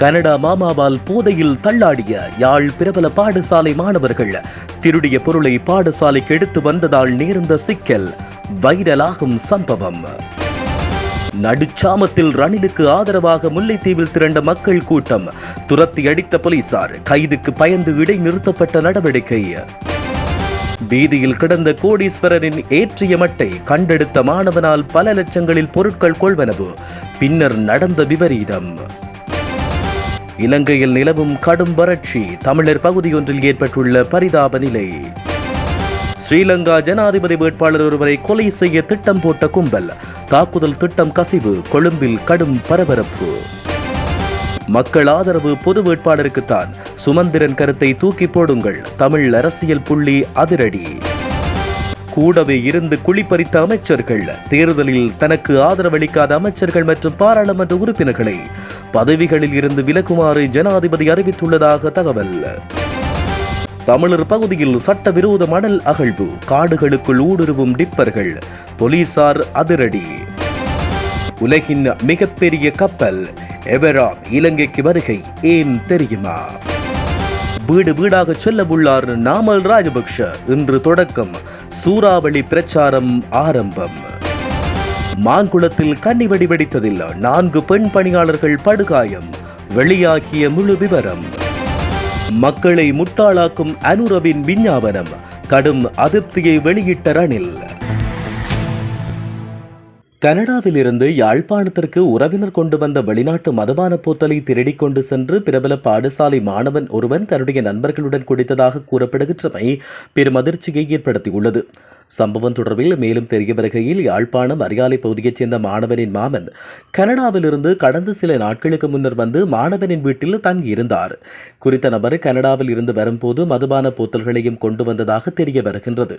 Canada மாமாவால் போதையில் தள்ளாடிய யாழ் பிரபல பாடசாலை மாணவர்கள் திருடிய பொருளை பாடசாலைக்கு எடுத்து வந்ததால் நேர்ந்த சிக்கல் வைரலாகும் சம்பவம். நடுச்சாமத்தில் ரணிலுக்கு ஆதரவாக முல்லைத்தீவில் திரண்ட மக்கள் கூட்டம் துரத்தி அடித்த போலீசார் கைதுக்கு பயந்து இடைநிறுத்தப்பட்ட நடவடிக்கை. வீதியில் கிடந்த கோடீஸ்வரரின் ஏற்றிய மட்டை கண்டெடுத்த மாணவனால் பல லட்சங்களில் பொருட்கள் கொள்வனவு பின்னர் நடந்த விபரீதம். இலங்கையில் நிலவும் கடும் வறட்சி தமிழர் பகுதியொன்றில் ஏற்பட்டுள்ள பரிதாப நிலை. ஸ்ரீலங்கா ஜனாதிபதி வேட்பாளர் ஒருவரை கொலை செய்ய திட்டம் போட்ட கும்பல் தாக்குதல் திட்டம் கசிவு கொழும்பில் கடும் பரபரப்பு. மக்கள் ஆதரவு பொது வேட்பாளருக்குத்தான் சுமந்திரன் கருத்தை தூக்கி போடுங்கள் தமிழ் அரசியல் புள்ளி அதிரடி. கூடவே இருந்து குளிப்பறித்த அமைச்சர்கள் தேர்தலில் தனக்கு ஆதரவளிக்காத அமைச்சர்கள் மற்றும் பாராளுமன்ற உறுப்பினர்களை பதவிகளில் இருந்து விலகுமாறு ஜனாதிபதி அறிவித்துள்ளதாக தகவல். தமிழர் பகுதியில் சட்டவிரோத மணல் அகழ்வு காடுகளுக்குள் ஊடுருவும் டிப்பர்கள் போலீசார் அதிரடி. உலகின் மிகப்பெரிய கப்பல் எவரா இலங்கைக்கு வருகை ஏன் தெரியுமா? வீடு வீடாக செல்ல உள்ளார் நாமல் ராஜபக்ஷ. இன்று தொடக்கம் சூறாவளி பிரச்சாரம் ஆரம்பம். மாங்குளத்தில் கன்னி வெடி வெடித்ததில் நான்கு பெண் பணியாளர்கள் படுகாயம். வெளியாகிய முழு விவரம். மக்களை முட்டாளாக்கும் அனுரவின் விஞ்ஞாபனம். கடும் அதிருப்தியை வெளியிட்ட ரணில். கனடாவில் இருந்து யாழ்ப்பாணத்திற்கு உறவினர் கொண்டு வந்த வெளிநாட்டு மதுபான போத்தலை திருடிக் கொண்டு சென்று பிரபல பாடசாலை மாணவன் ஒருவன் தன்னுடைய நண்பர்களுடன் குடித்ததாக கூறப்படுகின்றமை பெரும் அதிர்ச்சியை ஏற்படுத்தியுள்ளது. சம்பவம் தொடர்பில் மேலும் தெரிய வருகையில் யாழ்ப்பாணம் அரியாலை பகுதியைச் சேர்ந்த மாணவனின் மாமன் கனடாவிலிருந்து கடந்த சில நாட்களுக்கு முன்னர் வந்து மாணவனின் வீட்டில் தங்கியிருந்தார். குறித்த நபர் கனடாவில் இருந்து வரும்போது மதுபான போத்தல்களையும் கொண்டு வந்ததாக தெரிய வருகின்றது.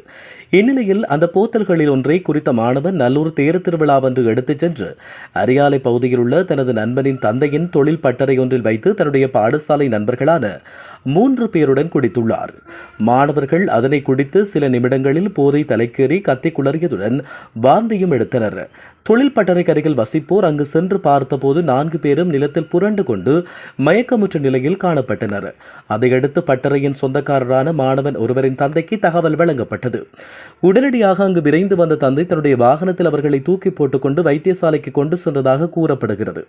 இந்நிலையில் அந்த போத்தல்களில் ஒன்றை குறித்த மாணவன் நல்லூர் தேர் திருவிழாவன்று எடுத்துச் சென்று அரியாலை பகுதியில் உள்ள தனது நண்பனின் தந்தையின் தொழில் பட்டறை ஒன்றில் வைத்து தன்னுடைய பாடசாலை நண்பர்களான மூன்று பேருடன் குடித்துள்ளார். மாணவர்கள் அதனை குடித்து சில நிமிடங்களில் போதை தலைக்கேறி கத்தி குளறியதுடன் வாந்தியும் எடுத்தனர். தொழில் பட்டறை அருகில் வசிப்போர் அங்கு சென்று பார்த்தபோது நான்கு பேரும் நிலத்தில் புரண்டு கொண்டு மயக்கமுற்ற நிலையில் காணப்பட்டனர். அதையடுத்து பட்டறையின் சொந்தக்காரரான மாணவன் ஒருவரின் தந்தைக்கு தகவல் வழங்கப்பட்டது. உடனடியாக அங்கு விரைந்து வந்த தந்தை தன்னுடைய வாகனத்தில் அவர்களை தூக்கி போட்டுக்கொண்டு வைத்தியசாலைக்கு கொண்டு சென்றதாக கூறப்படுகிறது.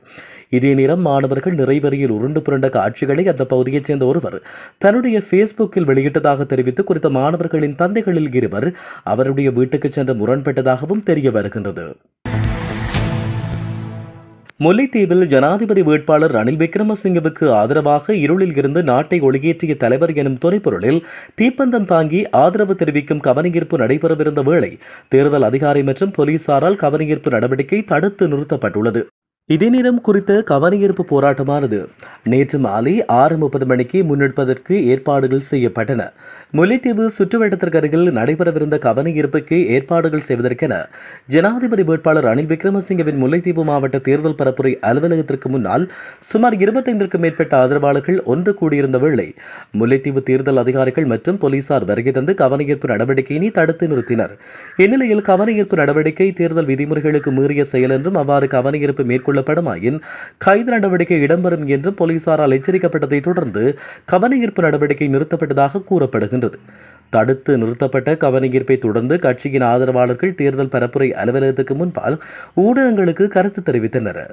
இதே நேரம் மாணவர்கள் நிறைவறையில் உருண்டு புரண்ட காட்சிகளை அந்த பகுதியைச் சேர்ந்த ஒருவர் தன்னுடைய ஃபேஸ்புக்கில் வெளியிட்டதாக தெரிவித்து குறித்த மாணவர்களின் தந்தைகளில் இருவர் அவருடைய வீட்டுக்கு சென்று முரண்பட்டதாகவும் தெரிய வருகின்றது. முல்லைத்தீவில் ஜனாதிபதி வேட்பாளர் ரணில் விக்ரமசிங்கவுக்கு ஆதரவாக இருளில் இருந்து நாட்டை ஒளியேற்றிய தலைவர் எனும் துணைப்பொருளில் தீப்பந்தம் தாங்கி ஆதரவு தெரிவிக்கும் கவனஈர்ப்பு நடைபெறவிருந்த வேளை தேர்தல் அதிகாரி மற்றும் போலீசாரால் கவனஈர்ப்பு நடவடிக்கை தடுத்து நிறுத்தப்பட்டுள்ளது. இதே நேரம் குறித்த கவனஈர்ப்பு போராட்டமானது நேற்று மாலை ஆறு முப்பது மணிக்கு முன்னெடுப்பதற்கு ஏற்பாடுகள் செய்யப்பட்டன. முல்லைத்தீவு சுற்றுவட்டத்திற்கு அருகில் நடைபெறவிருந்த கவனஈர்ப்புக்கு ஏற்பாடுகள் செய்வதற்கென ஜனாதிபதி வேட்பாளர் ரணில் விக்ரமசிங்கவின் முல்லைத்தீவு மாவட்ட தேர்தல் பரப்புரை அலுவலகத்திற்கு முன்னால் சுமார் இருபத்தைந்திற்கும் மேற்பட்ட ஆதரவாளர்கள் ஒன்று கூடியிருந்த வேளை முல்லைத்தீவு தேர்தல் அதிகாரிகள் மற்றும் போலீசார் வருகை தந்து கவனஈர்ப்பு நடவடிக்கையினை தடுத்து நிறுத்தினர். இந்நிலையில் கவனஈர்ப்பு நடவடிக்கை தேர்தல் விதிமுறைகளுக்கு மீறிய செயல் என்றும் அவ்வாறு கவனஈர்ப்பு மேற்கொள்ளப்படுமாயின் கைது நடவடிக்கை இடம்பெறும் என்று போலீசாரால் எச்சரிக்கப்பட்டதை தொடர்ந்து கவனஈர்ப்பு நடவடிக்கை நிறுத்தப்பட்டதாக கூறப்படுகின்றது. தடுத்து நிறுத்தப்பட்ட கவனஈர்ப்பை தொடர்ந்து கட்சியின் ஆதரவாளர்கள் தேர்தல் பரப்புரை அலுவலகத்துக்கு முன்பால் ஊடகங்களுக்கு கருத்து தெரிவித்தனர்.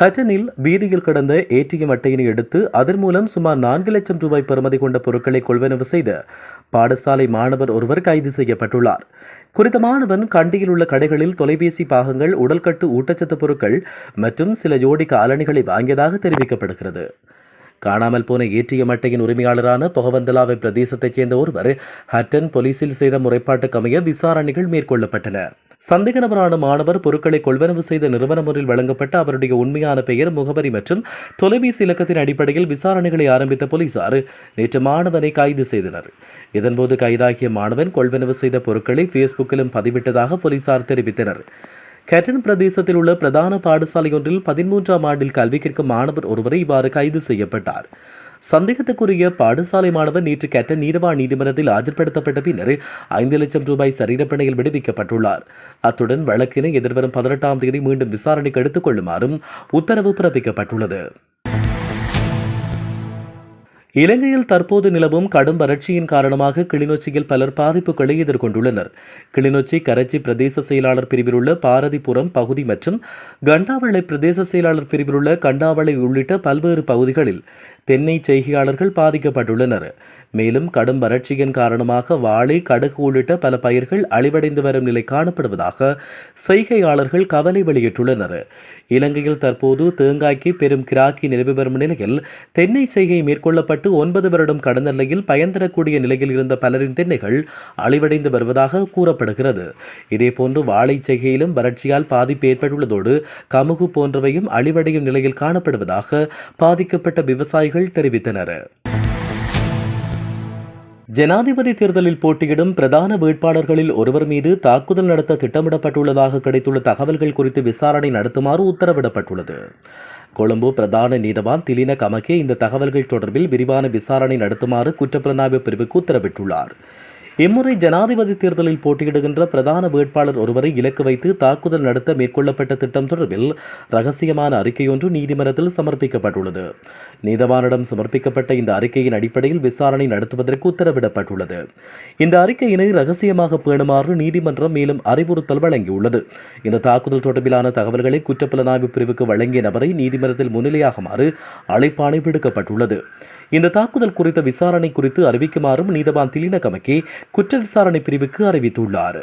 ஹட்டனில் வீதியில் கிடந்த ஏடிஎம் அட்டையினை எடுத்து அதன் மூலம் சுமார் நான்கு லட்சம் ரூபாய் பெறுமதி கொண்ட பொருட்களை கொள்வனவு செய்த பாடசாலை மாணவர் ஒருவர் கைது செய்யப்பட்டுள்ளார். குறித்த மாணவன் கண்டியில் உள்ள கடைகளில் தொலைபேசி பாகங்கள் உடல்கட்டு ஊட்டச்சத்து பொருட்கள் மற்றும் சில ஜோடி காலணிகளை வாங்கியதாக தெரிவிக்கப்படுகிறது. காணாமல் போன ஏடிஎம் அட்டையின் உரிமையாளரான பொகவந்தலாவை பிரதேசத்தைச் சேர்ந்த ஒருவர் ஹட்டன் போலீசில் செய்த முறைப்பாட்டுக்கமைய விசாரணைகள் மேற்கொள்ளப்பட்டன. சந்தேக நபரான மாணவர் பொருட்களை கொள்வனவு செய்த நிறுவனம் ஒன்றில் வழங்கப்பட்ட அவருடைய உண்மையான பெயர் முகவரி மற்றும் தொலைபேசி இலக்கத்தின் அடிப்படையில் விசாரணைகளை ஆரம்பித்த போலீசார் நேற்று மாணவனை கைது செய்தனர். இதன்போது கைதாகிய மாணவன் கொள்வனவு செய்த பொருட்களை ஃபேஸ்புக்கிலும் பதிவிட்டதாக போலீசார் தெரிவித்தனர். கேட்டன் பிரதேசத்தில் உள்ள பிரதான பாடசாலை ஒன்றில் பதிமூன்றாம் ஆண்டில் கல்வி கற்கும் மாணவர் ஒருவரை இவ்வாறு கைது செய்யப்பட்டார். சந்தேகத்துக்குரிய பாடசாலை மாணவர் நேற்று கேட்ட நீதவா நீதிமன்றத்தில் ஆஜர்படுத்தப்பட்ட பின்னர் ஐந்து லட்சம் ரூபாய் சரீரப்பிணையில் விடுவிக்கப்பட்டுள்ளார். அத்துடன் வழக்கினை எதிர்வரும் பதினெட்டாம் தேதி மீண்டும் விசாரணைக்கு எடுத்துக் கொள்ளுமாறும் உத்தரவு பிறப்பிக்கப்பட்டுள்ளது. இலங்கையில் தற்போது நிலவும் கடும் வறட்சியின் காரணமாக கிளிநொச்சியில் பலர் பாதிப்புகளை எதிர்கொண்டுள்ளனர். கிளிநொச்சி கரச்சி பிரதேச செயலாளர் பிரிவில் உள்ள பாரதிபுரம் பகுதி மற்றும் கண்டாவளை பிரதேச செயலாளர் பிரிவில் உள்ள கண்டாவளை உள்ளிட்ட பல்வேறு பகுதிகளில் தென்னை செய்கையாளர்கள் பாதிக்கப்பட்டுள்ளனர். மேலும் கடும் வறட்சியின் காரணமாக வாழை கடுகு உள்ளிட்ட பல பயிர்கள் அழிவடைந்து வரும் நிலை காணப்படுவதாக செய்கையாளர்கள் கவலை வெளியிட்டுள்ளனர். இலங்கையில் தற்போது தேங்காய்க்கு பெரும் கிராக்கி நிலவி வரும் நிலையில் தென்னை செய்கை மேற்கொள்ளப்பட்ட ஒன்பது வருடம் கடந்த நிலையில் பயன்தரக்கூடிய நிலையில் இருந்த பலரின் தென்னைகள் அழிவடைந்து வருவதாக கூறப்படுகிறது. இதேபோன்று வாழை செய்கையிலும் வறட்சியால் பாதிப்பு ஏற்பட்டுள்ளதோடு கமுகு போன்றவையும் அழிவடையும் நிலையில் காணப்படுவதாக பாதிக்கப்பட்ட விவசாயிகள் தெரிவித்தனர். ஜனாதிபதி தேர்தலில் போட்டியிடும் பிரதான வேட்பாளர்களில் ஒருவர் மீது தாக்குதல் நடத்த திட்டமிடப்பட்டுள்ளதாக கிடைத்துள்ள தகவல்கள் குறித்து விசாரணை நடத்துமாறு உத்தரவிடப்பட்டுள்ளது. கொழும்பு பிரதான நீதவான் திலின கமகே இந்த தகவல்கள் தொடர்பில் விரிவான விசாரணை நடத்துமாறு குற்றப்புலனாய்வு பிரிவுக்கு உத்தரவிட்டுள்ளார். இம்முறை ஜனாதிபதி தேர்தலில் போட்டியிடுகின்ற பிரதான வேட்பாளர் ஒருவரை இலக்கு வைத்து தாக்குதல் நடத்த மேற்கொள்ளப்பட்ட திட்டம் தொடர்பில் ரகசியமான அறிக்கையொன்று நீதிமன்றத்தில் சமர்ப்பிக்கப்பட்டுள்ளது. நீதவானிடம் சமர்ப்பிக்கப்பட்ட இந்த அறிக்கையின் அடிப்படையில் விசாரணை நடத்துவதற்கு உத்தரவிடப்பட்டுள்ளது. இந்த அறிக்கையினை ரகசியமாக பேணுமாறு நீதிமன்றம் மேலும் அறிவுறுத்தல் வழங்கியுள்ளது. இந்த தாக்குதல் தொடர்பிலான தகவல்களை குற்றப்புலனாய்வு பிரிவுக்கு வழங்கிய நபரை நீதிமன்றத்தில் முன்னிலையாகுமாறு அழைப்பாணை விடுக்கப்பட்டுள்ளது இந்த தாக்குதல் குறித்த விசாரணை குறித்து அறிவிக்குமாறும் நீதவான் திலின கமக்கி குற்ற விசாரணை பிரிவுக்கு அறிவித்துள்ளார்.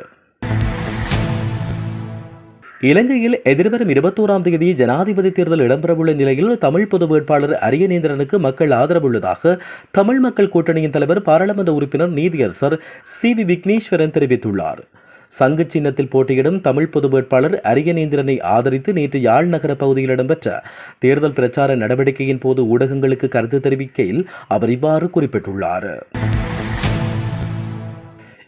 இலங்கையில் எதிர்வரும் இருபத்தோராம் தேதி ஜனாதிபதி தேர்தல் இடம்பெறவுள்ள நிலையில் தமிழ் பொது வேட்பாளர் அரியநேந்திரனுக்கு மக்கள் ஆதரவுள்ளதாக தமிழ் மக்கள் கூட்டணியின் தலைவர் பாராளுமன்ற உறுப்பினர் நீதியரசர் சி வி விக்னேஸ்வரன் தெரிவித்துள்ளார். சங்கு சின்னத்தில் போட்டியிடும் தமிழ் பொது வேட்பாளர் அரியநேந்திரனை ஆதரித்து நேற்று யாழ் நகர பகுதியில் இடம்பெற்ற தேர்தல் பிரச்சார நடவடிக்கையின் போது ஊடகங்களுக்கு கருத்து தெரிவிக்கையில் அவர் இவ்வாறு குறிப்பிட்டுள்ளார்.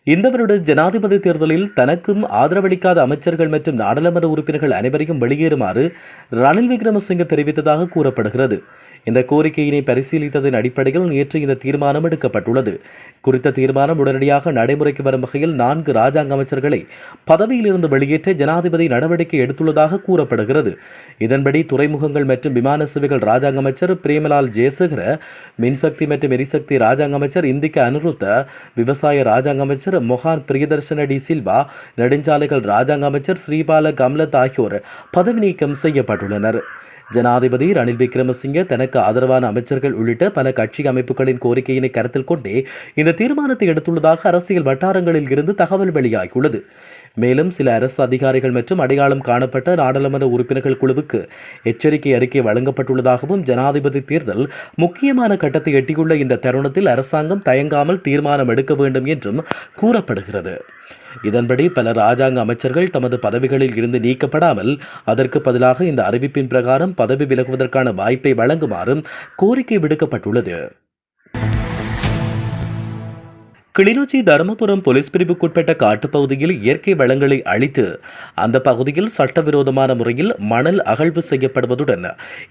இந்த வருட ஜனாதிபதி தேர்தலில் தனக்கும் ஆதரவளிக்காத அமைச்சர்கள் மற்றும் நாடாளுமன்ற உறுப்பினர்கள் அனைவரையும் வெளியேறுமாறு ரணில் விக்ரமசிங்க தெரிவித்ததாக கூறப்படுகிறது. இந்த கோரிக்கையினை பரிசீலித்ததன் அடிப்படையில் நேற்று இந்த தீர்மானம் எடுக்கப்பட்டுள்ளது. குறித்த தீர்மானம் உடனடியாக நடைமுறைக்கு வரும் வகையில் நான்கு ராஜாங்க அமைச்சர்களை பதவியிலிருந்து வெளியேற்ற ஜனாதிபதி நடவடிக்கை எடுத்துள்ளதாக கூறப்படுகிறது. இதன்படி துறைமுகங்கள் மற்றும் விமான சேவைகள் ராஜாங்க அமைச்சர் பிரேமலால் ஜெயசேகர மின்சக்தி மற்றும் எரிசக்தி ராஜாங்க அமைச்சர் இந்திக்க அனுருத்த விவசாய ராஜாங்க அமைச்சர் மொஹான் பிரியதர்ஷன டி சில்வா நெடுஞ்சாலைகள் ராஜாங்க அமைச்சர் ஸ்ரீபால கம்லத் ஆகியோர் பதவி நீக்கம் செய்யப்பட்டுள்ளனர். ஜனாதிபதி ரணில் விக்ரமசிங்கே தனக்கு ஆதரவான அமைச்சர்கள் உள்ளிட்ட பல கட்சி அமைப்புகளின் கோரிக்கையினை கருத்தில் கொண்டே இந்த தீர்மானத்தை எடுத்துள்ளதாக அரசியல் வட்டாரங்களில் இருந்து தகவல் வெளியாகியுள்ளது. மேலும் சில அரசு அதிகாரிகள் மற்றும் அடையாளம் காணப்பட்ட நாடாளுமன்ற உறுப்பினர்கள் குழுவுக்கு எச்சரிக்கை அறிக்கை வழங்கப்பட்டுள்ளதாகவும் ஜனாதிபதி தேர்தல் முக்கியமான கட்டத்தை எட்டியுள்ள இந்த தருணத்தில் அரசாங்கம் தயங்காமல் தீர்மானம் எடுக்க வேண்டும் என்றும் கூறப்படுகிறது. இதன்படி பல ராஜாங்க அமைச்சர்கள் தமது பதவிகளில் இருந்து நீக்கப்படாமல் அதற்கு பதிலாக இந்த அறிவிப்பின் பிரகாரம் பதவி விலகுவதற்கான வாய்ப்பை வழங்குமாறும் கோரிக்கை விடுக்கப்பட்டுள்ளது. கிளிநொச்சி தருமபுரம் போலீஸ் பிரிவுக்குட்பட்ட காட்டுப்பகுதியில் இயற்கை வளங்களை அழித்து அந்த பகுதியில் சட்டவிரோதமான முறையில் மணல் அகழ்வு செய்யப்படுவதுடன்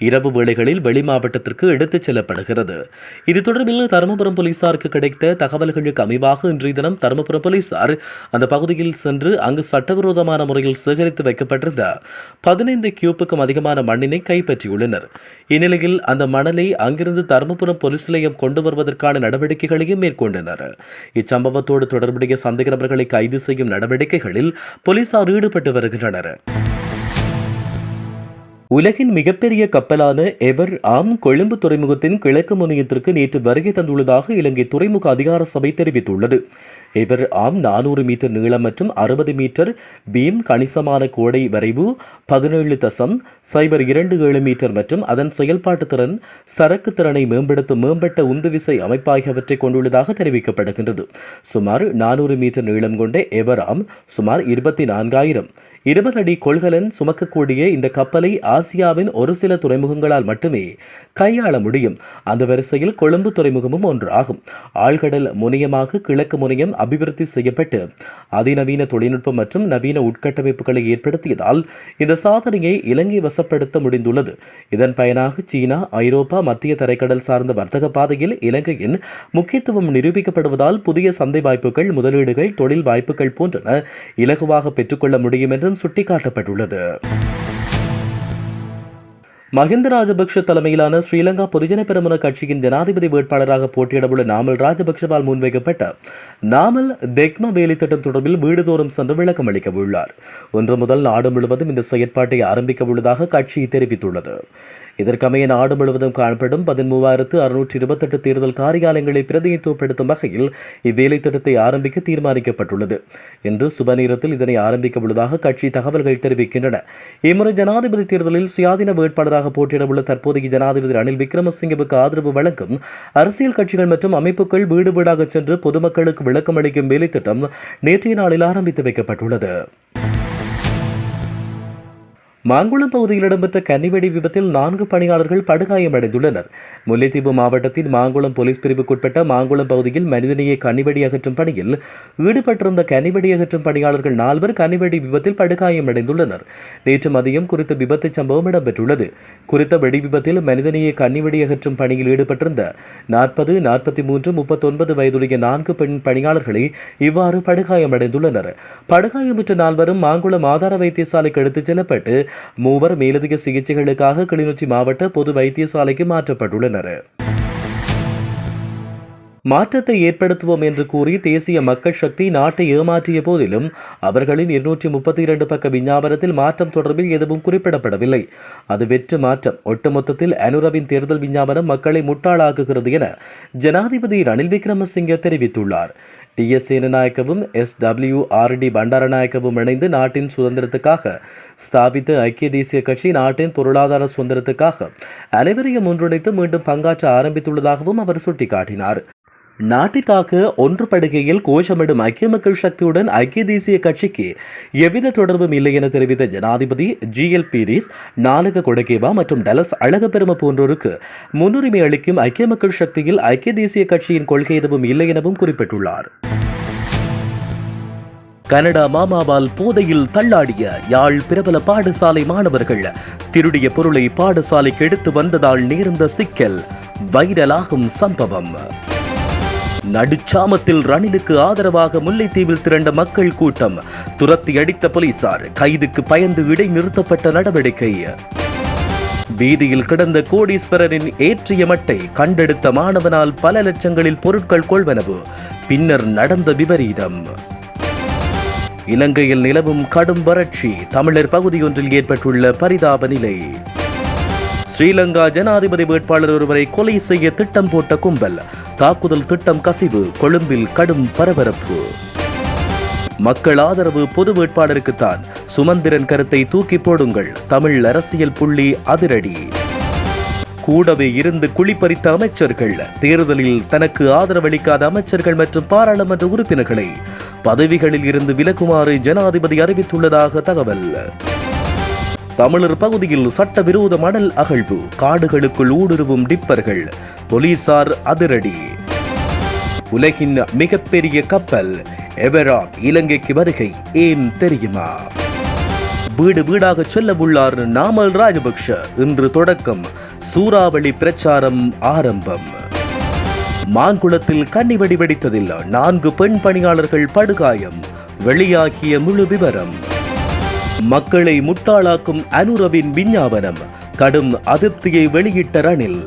இரவு வேளைகளில் வெளி மாவட்டத்திற்கு எடுத்துச் செல்லப்படுகிறது. இது தொடர்பில் தருமபுரம் போலீசாருக்கு கிடைத்த தகவல்களுக்கு அமைவாக இன்றைய தினம் தருமபுரம் போலீசார் அந்த பகுதியில் சென்று அங்கு சட்டவிரோதமான முறையில் சேகரித்து வைக்கப்பட்டிருந்த பதினைந்து கியூப்புக்கும் அதிகமான மண்ணினை கைப்பற்றியுள்ளனர். இந்நிலையில் அந்த மணலை அங்கிருந்து தருமபுரம் போலீஸ் நிலையம் கொண்டு வருவதற்கான நடவடிக்கைகளையும் மேற்கொண்டனர். இச்சம்பவத்தோடு தொடர்புடைய சந்தேக நபர்களை கைது செய்யும் நடவடிக்கைகளில் போலீசார் ஈடுபட்டு வருகின்றனர் உலகின் மிகப்பெரிய கப்பலான எவர் ஆம் கொழும்பு துறைமுகத்தின் கிழக்கு முனையத்திற்கு நேற்று வருகை தந்துள்ளதாக இலங்கை துறைமுக அதிகார சபை தெரிவித்துள்ளது. எவர் ஆம் நானூறு மீட்டர் நீளம் மற்றும் அறுபது மீட்டர் பீம் கணிசமான கோடை வரைவு பதினேழு தசம் சைபர் இரண்டு ஏழு மீட்டர் மற்றும் அதன் செயல்பாட்டு திறன் சரக்கு திறனை மேம்படுத்தும் மேம்பட்ட உந்துவிசை அமைப்பாகியவற்றை கொண்டுள்ளதாக தெரிவிக்கப்படுகின்றது. சுமார் நானூறு மீட்டர் நீளம் கொண்ட ஆம் சுமார் இருபத்தி நான்காயிரம். இருபது அடி கொள்கலன் சுமக்கக்கூடிய இந்த கப்பலை ஆசியாவின் ஒரு சில துறைமுகங்களால் மட்டுமே கையாள முடியும். அந்த வரிசையில் கொழும்பு துறைமுகமும் ஒன்று ஆகும். ஆழ்கடல் முனையமாக கிழக்கு முனையம் அபிவிருத்தி செய்யப்பட்டு அதிநவீன தொழில்நுட்பம் மற்றும் நவீன உட்கட்டமைப்புகளை ஏற்படுத்தியதால் இந்த சாதனையை இலங்கை வசப்படுத்த முடிந்துள்ளது. இதன் பயனாக சீனா ஐரோப்பா மத்திய தரைக்கடல் சார்ந்த வர்த்தக பாதையில் இலங்கையின் முக்கியத்துவம் நிரூபிக்கப்படுவதால் புதிய சந்தை வாய்ப்புகள் முதலீடுகள் தொழில் வாய்ப்புகள் போன்றன இலகுவாக பெற்றுக்கொள்ள முடியும் என்றும் சுட்டிக்காட்டப்பட்டுள்ளது. மஹிந்த ராஜபக்ஷ தலைமையிலான ஸ்ரீலங்கா பொதுஜன பெருமன கட்சியின் ஜனாதிபதி வேட்பாளராக போட்டியிடவுள்ள நாமல் ராஜபக்ஷவால் முன்வைக்கப்பட்ட நாமல் தெக்ம வேலை திட்டம் தொடர்பில் வீடுதோறும் சென்று விளக்கம் அளிக்க உள்ளார் ஒன்று முதல் நாடு முழுவதும் இந்த செயற்பாட்டை ஆரம்பிக்க உள்ளதாக கட்சி தெரிவித்துள்ளது. இதற்கமைய நாடு முழுவதும் காணப்படும் பதிமூவாயிரத்து அறுநூற்றி இருபத்தெட்டு தேர்தல் காரியாலயங்களை பிரதிநிதித்துவப்படுத்தும் வகையில் இவ்வேலை திட்டத்தை ஆரம்பிக்க தீர்மானிக்கப்பட்டுள்ளது. என்று சுபநேரத்தில் இதனை ஆரம்பிக்க உள்ளதாக கட்சி தகவல்கள் தெரிவிக்கின்றன. இம்முறை ஜனாதிபதி தேர்தலில் சுயாதீன வேட்பாளராக போட்டியிடவுள்ள தற்போதைய ஜனாதிபதி ரணில் விக்ரமசிங்கவுக்கு ஆதரவு வழங்கும் அரசியல் கட்சிகள் மற்றும் அமைப்புகள் வீடு வீடாக சென்று பொதுமக்களுக்கு விளக்கம் அளிக்கும் வேலை திட்டம் நேற்றைய நாளில் ஆரம்பித்து வைக்கப்பட்டுள்ளது. மாங்குளம் பகுதியில் இடம்பெற்ற கன்னிவெடி விபத்தில் நான்கு பணியாளர்கள் படுகாயமடைந்துள்ளனர். முல்லைத்தீவு மாவட்டத்தின் மாங்குளம் போலீஸ் பிரிவுக்குட்பட்ட மாங்குளம் பகுதியில் மனிதனையை கன்னிவெடி அகற்றும் பணியில் ஈடுபட்டிருந்த கன்னிவெடி அகற்றும் பணியாளர்கள் நால்வர் கன்னிவெடி விபத்தில் படுகாயமடைந்துள்ளனர். நேற்று மதியம் குறித்த விபத்து சம்பவம் இடம்பெற்றுள்ளது. குறித்த வெடி விபத்தில் மனிதனையை கன்னிவெடி அகற்றும் பணியில் ஈடுபட்டிருந்த நாற்பது நாற்பத்தி மூன்று முப்பத்தொன்பது வயதுடைய நான்கு பெண் பணியாளர்களை இவ்வாறு படுகாயமடைந்துள்ளனர். படுகாயமுற்ற நால்வரும் மாங்குளம் ஆதார வைத்தியசாலைக்கு எடுத்துச் செல்லப்பட்டு மூவர் மேலதிக சிகிச்சைகளுக்காக கிளிநொச்சி மாவட்ட பொது வைத்தியசாலைக்கு மாற்றப்பட்டுள்ளனர். மாற்றத்தை ஏற்படுத்துவோம் என்று கூறி தேசிய மக்கள் சக்தி நாட்டை ஏமாற்றிய போதிலும் அவர்களின் இருநூற்றி முப்பத்தி இரண்டு பக்க விஞ்ஞாபனத்தில் மாற்றம் தொடர்பில் எதுவும் குறிப்பிடப்படவில்லை. அது வெற்று மாற்றம். ஒட்டுமொத்தத்தில் அனுரவின் தேர்தல் விஞ்ஞாபனம் மக்களை முட்டாளாக்குகிறது என ஜனாதிபதி ரணில் விக்ரமசிங்கே தெரிவித்துள்ளார். டி எஸ் சேனநாயக்கவும் எஸ் டபிள்யூ ஆர் டி பண்டாரநாயக்கவும் இணைந்து நாட்டின் சுதந்திரத்துக்காக ஸ்தாபித்த ஐக்கிய தேசிய கட்சி நாட்டின் பொருளாதார சுதந்திரத்துக்காக அனைவரையும் ஒன்றிணைத்து மீண்டும் பங்காற்ற ஆரம்பித்துள்ளதாகவும் அவர் சுட்டிக்காட்டினார். நாட்டிற்காக ஒன்றுபடுகையில் கோஷமிடும் ஐக்கிய மக்கள் சக்தியுடன் ஐக்கிய தேசிய கட்சிக்கு எவ்வித தொடர்பும் இல்லை என தெரிவித்த ஜனாதிபதி ஜி எல் பீரிஸ் நாலக கொடகேவா மற்றும் டலஸ் அழகப்பெரும போன்றோருக்கு முன்னுரிமை அளிக்கும் ஐக்கிய மக்கள் சக்தியில் ஐக்கிய தேசிய கட்சியின் கொள்கை எதுவும் இல்லை எனவும் குறிப்பிட்டுள்ளார். கனடா மாமாவால் போதையில் தள்ளாடிய யாழ் பிரபல பாடசாலை மாணவர்கள் திருடிய பொருளை பாடசாலைக்கு எடுத்து வந்ததால் நேர்ந்த சிக்கல் வைரலாகும் சம்பவம். நடுச்சாமத்தில் ரணிலுக்கு ஆதரவாக முல்லைத்தீவில் திரண்ட மக்கள் கூட்டம். துரத்தி அடித்த போலீசார் கைதுக்கு பயந்து இடைநிறுத்தப்பட்ட நடவடிக்கை. வீதியில் கிடந்த கோடீஸ்வரரின் ஏற்றிய மட்டை கண்டெடுத்த மாணவனால் பல லட்சங்களில் பொருட்கள் கொள்வனவு. பின்னர் நடந்த விபரீதம். இலங்கையில் நிலவும் கடும் வறட்சி தமிழர் பகுதியொன்றில் ஏற்பட்டுள்ள பரிதாப நிலை. ஸ்ரீலங்கா ஜனாதிபதி வேட்பாளர் ஒருவரை கொலை செய்ய திட்டம் போட்ட கும்பல் தாக்குதல் திட்டம் கசிவு கொழும்பில் கடும் பரபரப்பு. மக்கள் ஆதரவு பொது வேட்பாளருக்குத்தான் சுமந்திரன் கருத்தை தூக்கி போடுங்கள் தமிழ் அரசியல் புள்ளி அதிரடி. கூடவே இருந்து குளிப்பறித்த அமைச்சர்கள் தேர்தலில் தனக்கு ஆதரவளிக்காத அமைச்சர்கள் மற்றும் பாராளுமன்ற உறுப்பினர்களை பதவிகளில் இருந்து விலகுமாறு ஜனாதிபதி அறிவித்துள்ளதாக தகவல். தமிழர் பகுதியில் சட்டவிரோத மணல் அகழ்வு காடுகளுக்குள் ஊடுருவும் டிப்பர்கள் போலீசார் அதிரடி. உலகின் மிகப்பெரிய கப்பல் எவரா இலங்கைக்கு வருகை ஏன் தெரியுமா? வீடு வீடாக செல்ல உள்ளார் நாமல் ராஜபக்ஷ. இன்று தொடக்கம் சூறாவளி பிரச்சாரம் ஆரம்பம். மாங்குளத்தில் கன்னிவெடி வெடித்ததில் நான்கு பெண் பணியாளர்கள் படுகாயம். வெளியாகிய முழு விவரம். மக்களை முட்டாளாக்கும் அனுரவின் விஞ்ஞாபனம். கடும் அதிருப்தியை வெளியிட்ட ரணில்.